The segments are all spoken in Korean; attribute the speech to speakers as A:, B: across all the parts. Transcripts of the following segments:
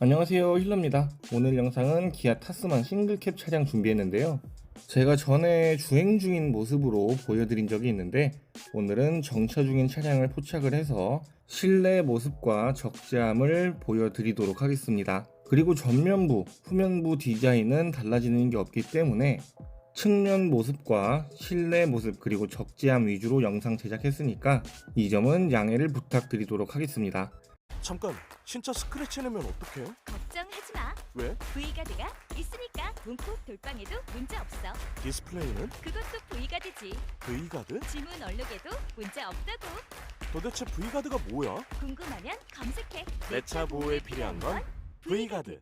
A: 안녕하세요 힐러입니다. 오늘 영상은 기아 타스만 싱글캡 차량 준비했는데요. 제가 전에 주행 중인 모습으로 보여드린 적이 있는데 오늘은 정차 중인 차량을 포착을 해서 실내 모습과 적재함을 보여드리도록 하겠습니다. 그리고 전면부, 후면부 디자인은 달라지는 게 없기 때문에 측면 모습과 실내 모습 그리고 적재함 위주로 영상 제작했으니까 이 점은 양해를 부탁드리도록 하겠습니다
B: 잠깐 진짜 스크래치 내면 어떡해?
C: 걱정하지 마.
B: 왜?
C: V가드가 있으니까 문콕 돌빵에도 문제 없어.
B: 디스플레이는
C: 그것도 V가드지.
B: V가드?
C: 지문 얼룩에도 문제 없다고.
B: 도대체 V가드가 뭐야?
C: 궁금하면 검색해.
B: 내 차 보호에 필요한 건 V가드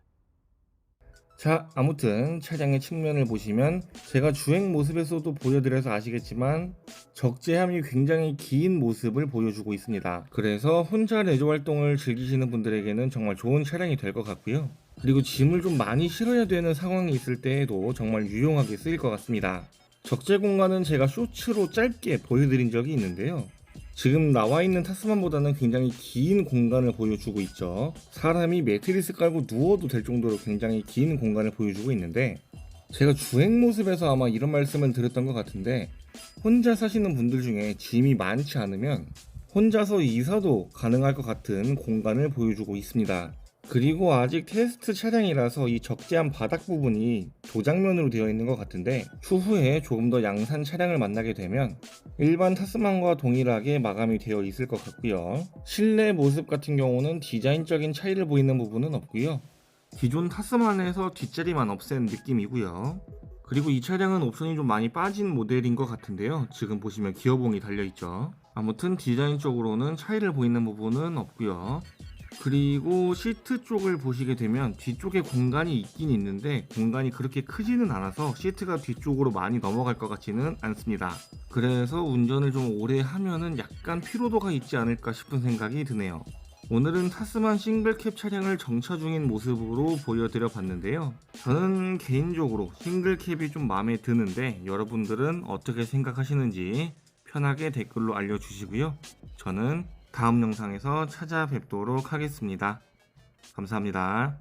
A: 자, 아무튼 차량의 측면을 보시면 제가 주행 모습에서도 보여드려서 아시겠지만 적재함이 굉장히 긴 모습을 보여주고 있습니다. 그래서 혼자 레저 활동을 즐기시는 분들에게는 정말 좋은 차량이 될 것 같고요. 그리고 짐을 좀 많이 실어야 되는 상황이 있을 때에도 정말 유용하게 쓰일 것 같습니다. 적재 공간은 제가 쇼츠로 짧게 보여드린 적이 있는데요. 지금 나와 있는 타스만보다는 굉장히 긴 공간을 보여주고 있죠. 사람이 매트리스 깔고 누워도 될 정도로 굉장히 긴 공간을 보여주고 있는데 제가 주행 모습에서 아마 이런 말씀을 드렸던 것 같은데 혼자 사시는 분들 중에 짐이 많지 않으면 혼자서 이사도 가능할 것 같은 공간을 보여주고 있습니다. 그리고 아직 테스트 차량이라서 이 적재함 바닥 부분이 도장면으로 되어 있는 것 같은데 추후에 조금 더 양산 차량을 만나게 되면 일반 타스만과 동일하게 마감이 되어 있을 것 같고요. 실내 모습 같은 경우는 디자인적인 차이를 보이는 부분은 없고요. 기존 타스만에서 뒷자리만 없앤 느낌이고요. 그리고 이 차량은 옵션이 좀 많이 빠진 모델인 것 같은데요. 지금 보시면 기어봉이 달려 있죠. 아무튼 디자인적으로는 차이를 보이는 부분은 없고요. 그리고 시트 쪽을 보시게 되면 뒤쪽에 공간이 있긴 있는데 공간이 그렇게 크지는 않아서 시트가 뒤쪽으로 많이 넘어갈 것 같지는 않습니다. 그래서 운전을 좀 오래 하면은 약간 피로도가 있지 않을까 싶은 생각이 드네요. 오늘은 타스만 싱글캡 차량을 정차 중인 모습으로 보여드려 봤는데요. 저는 개인적으로 싱글캡이 좀 마음에 드는데 여러분들은 어떻게 생각하시는지 편하게 댓글로 알려주시고요. 저는 다음 영상에서 찾아뵙도록 하겠습니다. 감사합니다.